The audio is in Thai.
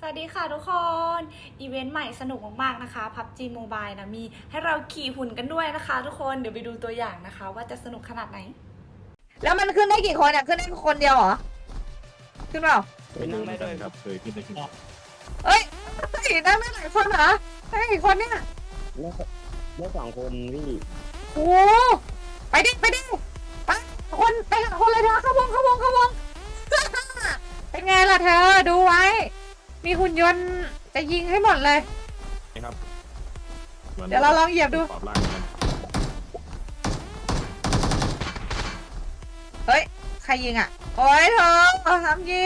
สวัสดีค่ะทุกคน อีเวนต์ใหม่สนุกมากๆนะคะ PUBG Mobile นะ มีให้เราขี่หุ่นกันด้วยนะคะ ทุกคน เดี๋ยวไปดูตัวอย่างนะคะ ว่าจะสนุกขนาดไหน แล้วมันขึ้นได้กี่คนอะ ขึ้นได้คนเดียวเหรอ ขึ้นเปล่าเคยนั่งได้ด้วยครับเคยขึ้นได้ขึ้นเอ้ยเฮ้ยนั่งได้หลายคนเหรอนั่งได้กี่คนเนี่ยแล้วแล้วสองคนพี่โอ้ไปดิ ไปดิ ไป คนไปหาคนเลยเธอเข้าวงเข้าวงเข้าวงเป็นไงล่ะเธอ ดูไว้ มีหุ่นยนต์จะยิงให้หมดเลยครับเดี๋ยวเราลองเหยียบดู ปรับร่างกันเฮ้ย ใครยิงอะ โอ้ยเธอเอาทำยิง